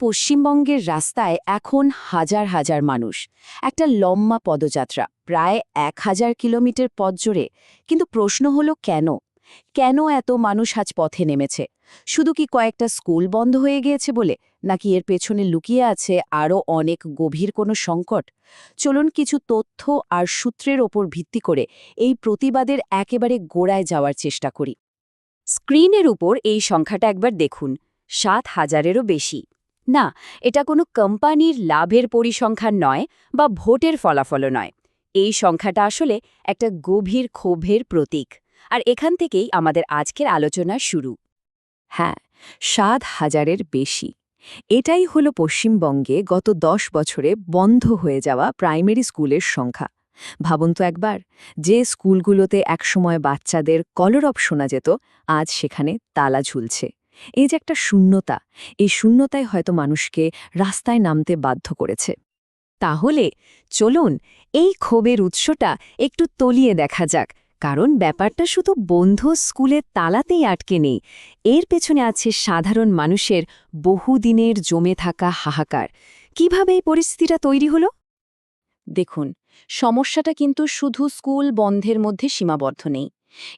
পশ্চিমবঙ্গের রাস্তায় এখন হাজার হাজার মানুষ। একটা লম্বা পদযাত্রা, প্রায় এক হাজার কিলোমিটার পথ জোরে কিন্তু প্রশ্ন হলো কেন? কেন এত মানুষ আজ পথে নেমেছে? শুধু কি কয়েকটা স্কুল বন্ধ হয়ে গিয়েছে বলে, নাকি এর পেছনে লুকিয়ে আছে আরও অনেক গভীর কোনো সংকট? চলুন কিছু তথ্য আর সূত্রের ওপর ভিত্তি করে এই প্রতিবাদের একেবারে গোড়ায় যাওয়ার চেষ্টা করি। স্ক্রিনের উপর এই সংখ্যাটা একবার দেখুন, সাত হাজারেরও বেশি। না, এটা কোনো কোম্পানির লাভের পরিসংখ্যান নয় বা ভোটের ফলাফলও নয়। এই সংখ্যাটা আসলে একটা গভীর ক্ষোভের প্রতীক। আর এখান থেকেই আমাদের আজকের আলোচনা শুরু। হ্যাঁ সাত হাজারের বেশি। এটাই হলো পশ্চিমবঙ্গে গত দশ বছরে বন্ধ হয়ে যাওয়া প্রাইমারি স্কুলের সংখ্যা। ভাবুন তো একবার, যে স্কুলগুলোতে একসময় বাচ্চাদের কলরব শোনা যেত, আজ সেখানে তালা ঝুলছে। এই যে একটা শূন্যতা, এই শূন্যতাই হয়তো মানুষকে রাস্তায় নামতে বাধ্য করেছে। তাহলে চলুন এই ক্ষোভের উৎসটা একটু তলিয়ে দেখা যাক, কারণ ব্যাপারটা শুধু বন্ধ স্কুলের তালাতেই আটকে নেই। এর পেছনে আছে সাধারণ মানুষের বহুদিনের জমে থাকা হাহাকার। কীভাবে এই পরিস্থিতিটা তৈরি হলো? দেখুন, সমস্যাটা কিন্তু শুধু স্কুল বন্ধের মধ্যে সীমাবদ্ধ নেই।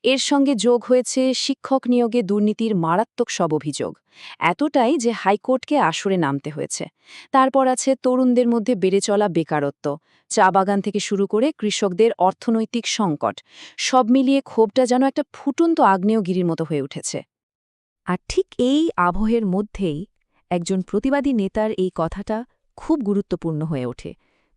এর সঙ্গে যোগ হয়েছে শিক্ষক নিয়োগে দুর্নীতির মারাত্মক সব অভিযোগ। এতটাই যে হাইকোর্টকে আসরে নামতে হয়েছে। তারপর আছে তরুণদের মধ্যে বেড়ে চলা বেকারত্ব। চা বাগান থেকে শুরু করে কৃষকদের অর্থনৈতিক সংকট, সব মিলিয়ে ক্ষোভটা যেন একটা ফুটন্ত আগ্নেয়গিরির মতো হয়ে উঠেছে। আর ঠিক এই আবহের মধ্যেই একজন প্রতিবাদী নেতার এই কথাটা খুব গুরুত্বপূর্ণ হয়ে ওঠে।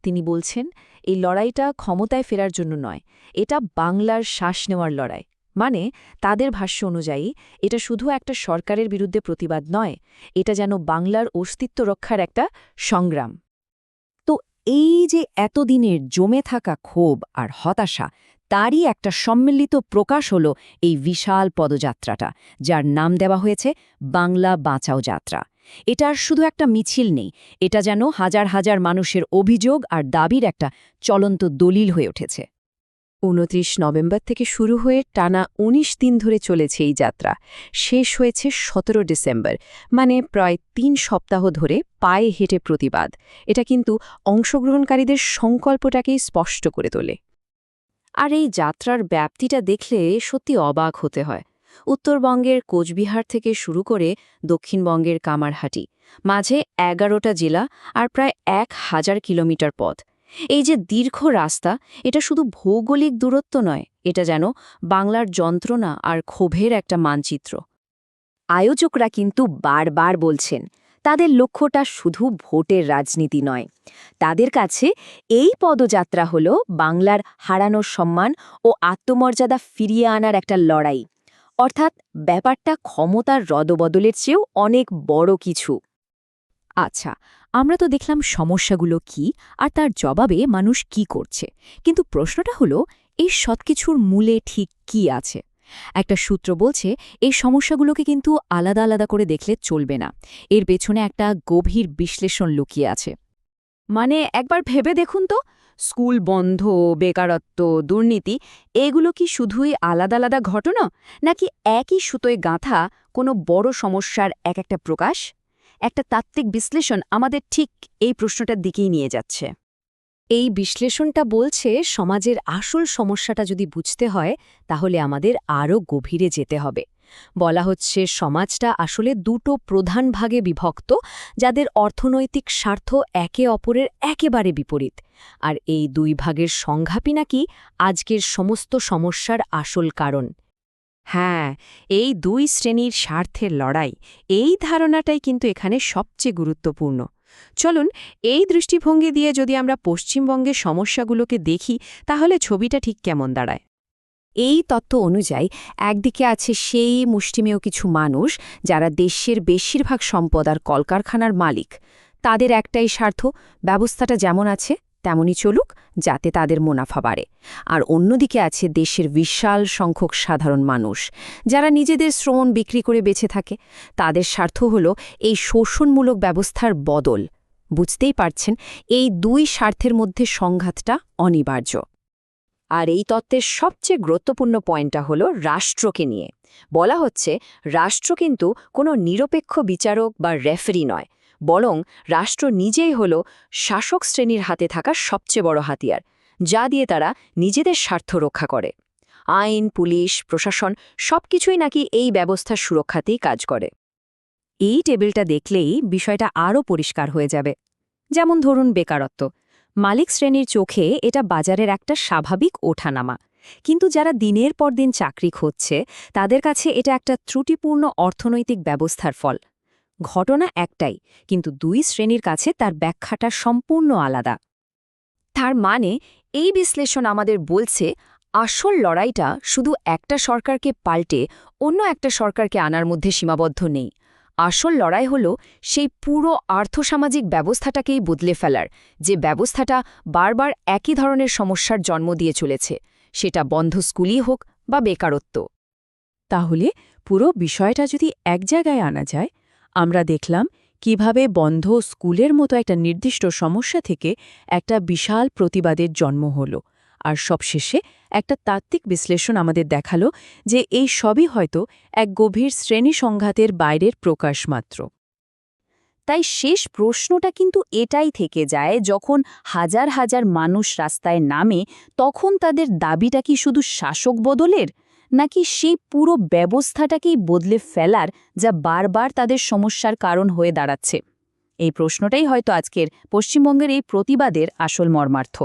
তিনি বলছেন, এই লড়াইটা ক্ষমতায় ফেরার জন্য নয়, এটা বাংলার শ্বাস নেওয়ার লড়াই। মানে তাদের ভাষ্য অনুযায়ী, এটা শুধু একটা সরকারের বিরুদ্ধে প্রতিবাদ নয়, এটা যেন বাংলার অস্তিত্ব রক্ষার একটা সংগ্রাম। তো এই যে এতদিনের জমে থাকা ক্ষোভ আর হতাশা, তারই একটা সম্মিলিত প্রকাশ হল এই বিশাল পদযাত্রাটা, যার নাম দেওয়া হয়েছে বাংলা বাঁচাও যাত্রা। এটার শুধু একটা মিছিল নেই এটা যেন হাজার হাজার মানুষের অভিযোগ আর দাবির একটা চলন্ত দলিল হয়ে উঠেছে। উনত্রিশ নভেম্বর থেকে শুরু হয়ে টানা ১৯ দিন ধরে চলেছে এই যাত্রা। শেষ হয়েছে সতেরো ডিসেম্বর মানে প্রায় তিন সপ্তাহ ধরে পায়ে হেঁটে প্রতিবাদ। এটা কিন্তু অংশগ্রহণকারীদের সংকল্পটাকেই স্পষ্ট করে তোলে। আর এই যাত্রার ব্যাপ্তিটা দেখলে সত্যি অবাক হতে হয়। উত্তরবঙ্গের কোচবিহার থেকে শুরু করে দক্ষিণবঙ্গের কামারহাটি, মাঝে এগারোটা জেলা আর প্রায় এক হাজার কিলোমিটার পথ। এই যে দীর্ঘ রাস্তা, এটা শুধু ভৌগোলিক দূরত্ব নয়, এটা যেন বাংলার যন্ত্রণা আর ক্ষোভের একটা মানচিত্র। আয়োজকরা কিন্তু বারবার বলছেন, তাদের লক্ষ্যটা শুধু ভোটের রাজনীতি নয়। তাদের কাছে এই পদযাত্রা হল বাংলার হারানোর সম্মান ও আত্মমর্যাদা ফিরিয়ে আনার একটা লড়াই। অর্থাৎ ব্যাপারটা ক্ষমতার রদবদলের চেয়েও অনেক বড় কিছু। আচ্ছা আমরা তো দেখলাম সমস্যাগুলো কি আর তার জবাবে মানুষ কি করছে। কিন্তু প্রশ্নটা হলো, এই সবকিছুর মূলে ঠিক কি আছে? একটা সূত্র বলছে, এই সমস্যাগুলোকে কিন্তু আলাদা আলাদা করে দেখলে চলবে না। এর পেছনে একটা গভীর বিশ্লেষণ লুকিয়ে আছে। মানে একবার ভেবে দেখুন তো, স্কুল বন্ধ, বেকারত্ব, দুর্নীতি, এগুলো কি শুধুই আলাদা আলাদা ঘটনা, নাকি একই সুতোয় গাঁথা কোনো বড় সমস্যার এক একটা প্রকাশ? একটা তাত্ত্বিক বিশ্লেষণ আমাদের ঠিক এই প্রশ্নটার দিকেই নিয়ে যাচ্ছে। এই বিশ্লেষণটা বলছে, সমাজের আসল সমস্যাটা যদি বুঝতে হয়, তাহলে আমাদের আরও গভীরে যেতে হবে। বলা হচ্ছে সমাজটা আসলে দুটো প্রধান ভাগে বিভক্ত, যাদের অর্থনৈতিক স্বার্থ একে অপরের একেবারে বিপরীত। আর এই দুই ভাগের সংঘাপই নাকি আজকের সমস্ত সমস্যার আসল কারণ। হ্যাঁ এই দুই শ্রেণির স্বার্থের লড়াই, এই ধারণাটাই কিন্তু এখানে সবচেয়ে গুরুত্বপূর্ণ। চলুন, এই দৃষ্টিভঙ্গি দিয়ে যদি আমরা পশ্চিমবঙ্গের সমস্যাগুলোকে দেখি, তাহলে ছবিটা ঠিক কেমন দাঁড়ায়? এই তত্ত্ব অনুযায়ী একদিকে আছে সেই মুষ্টিমেয় কিছু মানুষ যারা দেশের বেশিরভাগ সম্পদ আর কলকারখানার মালিক। তাদের একটাই স্বার্থ, ব্যবস্থাটা যেমন আছে তেমনই চলুক, যাতে তাদের মুনাফা বাড়ে। আর অন্যদিকে আছে দেশের বিশাল সংখ্যক সাধারণ মানুষ, যারা নিজেদের শ্রমণ বিক্রি করে বেঁচে থাকে। তাদের স্বার্থ হল এই শোষণমূলক ব্যবস্থার বদল। বুঝতেই পারছেন, এই দুই স্বার্থের মধ্যে সংঘাতটা অনিবার্য। আর এই তত্ত্বের সবচেয়ে গুরুত্বপূর্ণ পয়েন্টটা হল রাষ্ট্রকে নিয়ে। বলা হচ্ছে, রাষ্ট্র কিন্তু কোনো নিরপেক্ষ বিচারক বা রেফারি নয়, বরং রাষ্ট্র নিজেই হল শাসক শ্রেণির হাতে থাকা সবচেয়ে বড় হাতিয়ার, যা দিয়ে তারা নিজেদের স্বার্থ রক্ষা করে। আইন, পুলিশ, প্রশাসন সবকিছুই নাকি এই ব্যবস্থার সুরক্ষাতেই কাজ করে। এই টেবিলটা দেখলেই বিষয়টা আরও পরিষ্কার হয়ে যাবে। যেমন ধরুন বেকারত্ব। মালিক শ্রেণির চোখে এটা বাজারের একটা স্বাভাবিক ওঠানামা। কিন্তু যারা দিনের পর দিন চাকরি খুঁজছে, তাদের কাছে এটা একটা ত্রুটিপূর্ণ অর্থনৈতিক ব্যবস্থার ফল। ঘটনা একটাই, কিন্তু দুই শ্রেণির কাছে তার ব্যাখ্যাটা সম্পূর্ণ আলাদা। তার মানে এই বিশ্লেষণ আমাদের বলছে, আসল লড়াইটা শুধু একটা সরকারকে পাল্টে অন্য একটা সরকারকে আনার মধ্যে সীমাবদ্ধ নেই। আসল লড়াই হল সেই পুরো আর্থসামাজিক ব্যবস্থাটাকেই বদলে ফেলার, যে ব্যবস্থাটা বারবার একই ধরনের সমস্যার জন্ম দিয়ে চলেছে, সেটা বন্ধ স্কুলই হোক বা বেকারত্ব। তাহলে পুরো বিষয়টা যদি এক জায়গায় আনা যায়, আমরা দেখলাম কীভাবে বন্ধ স্কুলের মতো একটা নির্দিষ্ট সমস্যা থেকে একটা বিশাল প্রতিবাদের জন্ম হলো। আর সবশেষে একটা তাত্ত্বিক বিশ্লেষণ আমাদের দেখাল যে এই সবই হয়তো এক গভীর শ্রেণি সংঘাতের বাইরের প্রকাশ মাত্র। তাই শেষ প্রশ্নটা কিন্তু এটাই থেকে যায়, যখন হাজার হাজার মানুষ রাস্তায় নামে, তখন তাদের দাবিটা কি শুধু শাসক বদলের? নাকি সেই পুরো ব্যবস্থাটাকেই বদলে ফেলার যা বারবার তাদের সমস্যার কারণ হয়ে দাঁড়াচ্ছে? এই প্রশ্নটাই হয়তো আজকের পশ্চিমবঙ্গের এই প্রতিবাদের আসল মর্মার্থ।